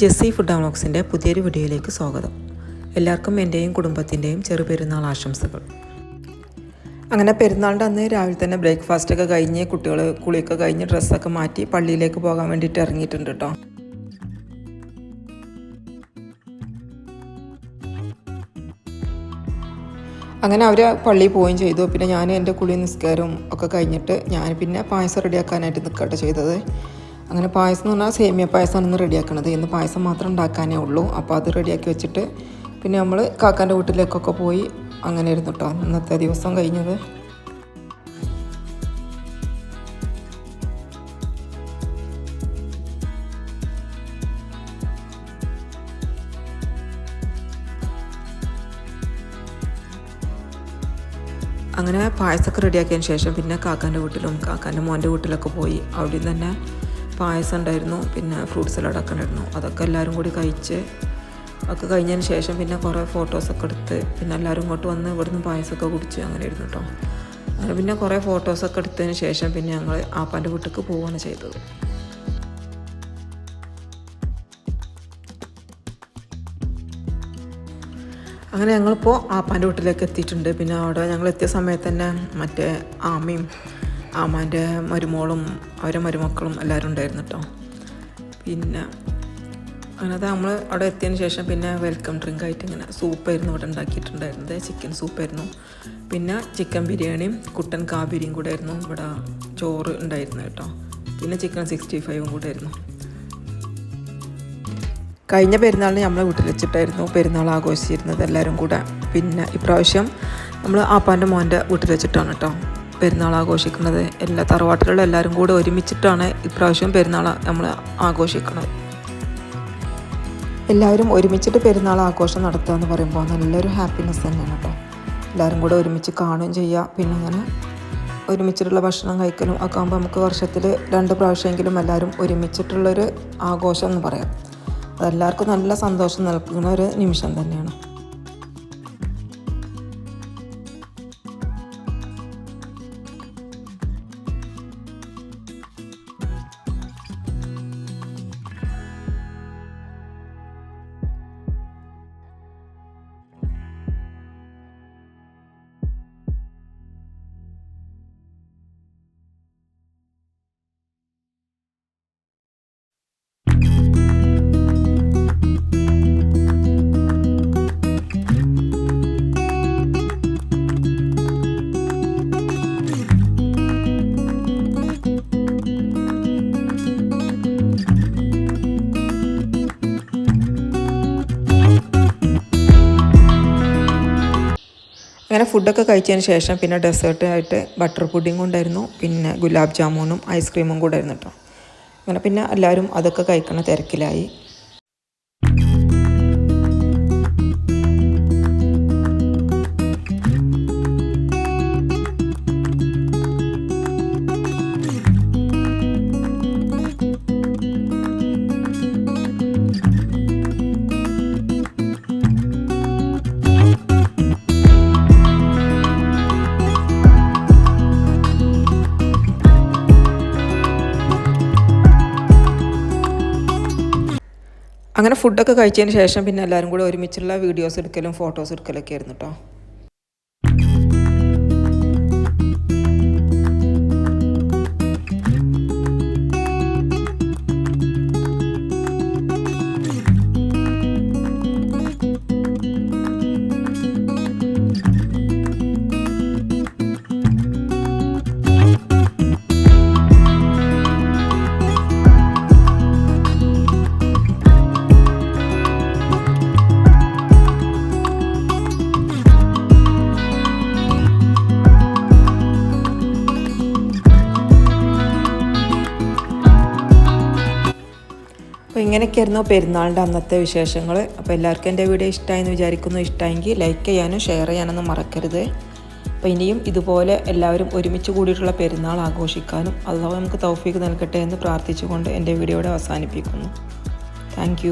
Jessy food വ്ളോഗ്സിന്റെ പുതിയൊരു വീഡിയോയിലേക്ക് സ്വാഗതം. എല്ലാവർക്കും എന്റെയും കുടുംബത്തിന്റെയും ചെറുപെരുന്നാൾ ആശംസകൾ. അങ്ങനെ പെരുന്നാളിന്റെ അന്ന് രാവിലെ തന്നെ ബ്രേക്ക്ഫാസ്റ്റൊക്കെ കഴിഞ്ഞ് കുട്ടികൾ കുളിയൊക്കെ കഴിഞ്ഞ് ഡ്രസ്സൊക്കെ മാറ്റി പള്ളിയിലേക്ക് പോകാൻ വേണ്ടിയിട്ട് ഇറങ്ങിയിട്ടുണ്ട് കേട്ടോ അങ്ങനെ അവർ പള്ളിയിൽ പോവുകയും ചെയ്തു. പിന്നെ ഞാൻ എന്റെ കുളി നിസ്കാരവും ഒക്കെ കഴിഞ്ഞിട്ട് ഞാൻ പിന്നെ പായസം റെഡിയാക്കാനായിട്ട് നിൽക്കട്ടെ ചെയ്തത്. അങ്ങനെ പായസം എന്ന് പറഞ്ഞാൽ സേമിയ പായസമാണ് ഇന്ന് റെഡിയാക്കണത്. ഇന്ന് പായസം മാത്രം ഉണ്ടാക്കാനേ ഉള്ളൂ. അപ്പോൾ അത് റെഡിയാക്കി വെച്ചിട്ട് പിന്നെ നമ്മൾ കാക്കാന്റെ വീട്ടിലേക്കൊക്കെ പോയി അങ്ങനെ ഇരുന്നു കേട്ടോ ഇന്നത്തെ ദിവസം കഴിഞ്ഞത്. അങ്ങനെ പായസമൊക്കെ റെഡിയാക്കിയതിന് ശേഷം പിന്നെ കാക്കാന്റെ വീട്ടിലും കാക്കാന്റെ മോന്റെ വീട്ടിലൊക്കെ പോയി. അവിടെ നിന്ന് തന്നെ പായസം ഉണ്ടായിരുന്നു പിന്നെ ഫ്രൂട്ട് സലാഡൊക്കെ ഉണ്ടായിരുന്നു അതൊക്കെ എല്ലാവരും കൂടി കഴിച്ച് ഒക്കെ കഴിഞ്ഞതിന് ശേഷം പിന്നെ കുറേ ഫോട്ടോസൊക്കെ എടുത്ത് പിന്നെ എല്ലാവരും ഇങ്ങോട്ട് വന്ന് ഇവിടുന്ന് പായസമൊക്കെ കുടിച്ച് അങ്ങനെ ഇരുന്നു കേട്ടോ അങ്ങനെ പിന്നെ കുറേ ഫോട്ടോസൊക്കെ എടുത്തതിന് ശേഷം പിന്നെ ഞങ്ങൾ ആപ്പാന്റെ വീട്ടിലേക്ക് പോവുകയാണ് ചെയ്തത്. അങ്ങനെ ഞങ്ങളിപ്പോൾ ആപ്പാന്റെ വീട്ടിലേക്ക് എത്തിയിട്ടുണ്ട്. പിന്നെ അവിടെ ഞങ്ങൾ എത്തിയ സമയത്ത് തന്നെ മറ്റേ ആമയും ആമാന്റെ മരുമോളും അവരെ മരുമക്കളും എല്ലാവരും ഉണ്ടായിരുന്നു കേട്ടോ പിന്നെ അങ്ങനത്തെ നമ്മൾ അവിടെ എത്തിയതിന് ശേഷം പിന്നെ വെൽക്കം ഡ്രിങ്ക് ആയിട്ട് ഇങ്ങനെ സൂപ്പായിരുന്നു ഇവിടെ ഉണ്ടാക്കിയിട്ടുണ്ടായിരുന്നത്. ചിക്കൻ സൂപ്പായിരുന്നു പിന്നെ ചിക്കൻ ബിരിയാണിയും കുട്ടൻ കാബിരിയും കൂടെ ആയിരുന്നു ഇവിടെ ചോറ് ഉണ്ടായിരുന്നു കേട്ടോ പിന്നെ ചിക്കൻ സിക്സ്റ്റി ഫൈവും കൂടെ ആയിരുന്നു. കഴിഞ്ഞ പെരുന്നാളിന് നമ്മൾ വീട്ടിൽ വെച്ചിട്ടായിരുന്നു പെരുന്നാൾ ആഘോഷിച്ചിരുന്നത് എല്ലാവരും കൂടെ. പിന്നെ ഇപ്രാവശ്യം നമ്മൾ ആപ്പാന്റെ മോന്റെ വീട്ടിൽ വെച്ചിട്ടാണ് കേട്ടോ പെരുന്നാൾ ആഘോഷിക്കുന്നത്. എല്ലാ തറവാട്ടിലുള്ള എല്ലാവരും കൂടെ ഒരുമിച്ചിട്ടാണ് ഇപ്രാവശ്യം പെരുന്നാൾ നമ്മൾ ആഘോഷിക്കുന്നത്. എല്ലാവരും ഒരുമിച്ചിട്ട് പെരുന്നാൾ ആഘോഷം നടത്തുക എന്ന് പറയുമ്പോൾ നല്ലൊരു ഹാപ്പിനെസ് തന്നെയാണ് കേട്ടോ. എല്ലാവരും കൂടെ ഒരുമിച്ച് കാണുകയും ചെയ്യുക. പിന്നെ അങ്ങനെ ഒരുമിച്ചിട്ടുള്ള ഭക്ഷണം കഴിക്കലും ഒക്കെ ആകുമ്പോൾ നമുക്ക് വർഷത്തിൽ രണ്ട് പ്രാവശ്യമെങ്കിലും എല്ലാവരും ഒരുമിച്ചിട്ടുള്ളൊരു ആഘോഷം എന്ന് പറയാം. അതെല്ലാവർക്കും നല്ല സന്തോഷം നൽകുന്ന ഒരു നിമിഷം തന്നെയാണ്. അങ്ങനെ ഫുഡൊക്കെ കഴിച്ചതിന് ശേഷം പിന്നെ ഡെസേർട്ടായിട്ട് ബട്ടർ പുഡിങ്ങും ഉണ്ടായിരുന്നു. പിന്നെ ഗുലാബ് ജാമൂനും ഐസ്ക്രീമും കൂടെ ആയിരുന്നു കേട്ടോ അങ്ങനെ പിന്നെ എല്ലാവരും അതൊക്കെ കഴിക്കണ തിരക്കിലായി. അങ്ങനെ ഫുഡൊക്കെ കഴിച്ചതിന് ശേഷം പിന്നെ എല്ലാവരും കൂടെ ഒരുമിച്ചുള്ള വീഡിയോസ് എടുക്കലും ഫോട്ടോസ് എടുക്കലൊക്കെ ആയിരുന്നു കേട്ടോ അപ്പോൾ ഇങ്ങനെയൊക്കെയായിരുന്നു പെരുന്നാളിന്റെ അന്നത്തെ വിശേഷങ്ങൾ അപ്പോൾ എല്ലാവർക്കും എന്റെ വീഡിയോ ഇഷ്ടമായെന്ന് വിചാരിക്കുന്നു. ഇഷ്ടമെങ്കിൽ ലൈക്ക് ചെയ്യാനും ഷെയർ ചെയ്യാനൊന്നും മറക്കരുത്. അപ്പോൾ ഇനിയും ഇതുപോലെ എല്ലാവരും ഒരുമിച്ച് കൂടിയിട്ടുള്ള പെരുന്നാൾ ആഘോഷിക്കാനും അള്ളാഹു നമുക്ക് തൗഫീക്ക് നൽകട്ടെ എന്ന് പ്രാർത്ഥിച്ചുകൊണ്ട് എന്റെ വീഡിയോയുടെ അവസാനിപ്പിക്കുന്നു. താങ്ക്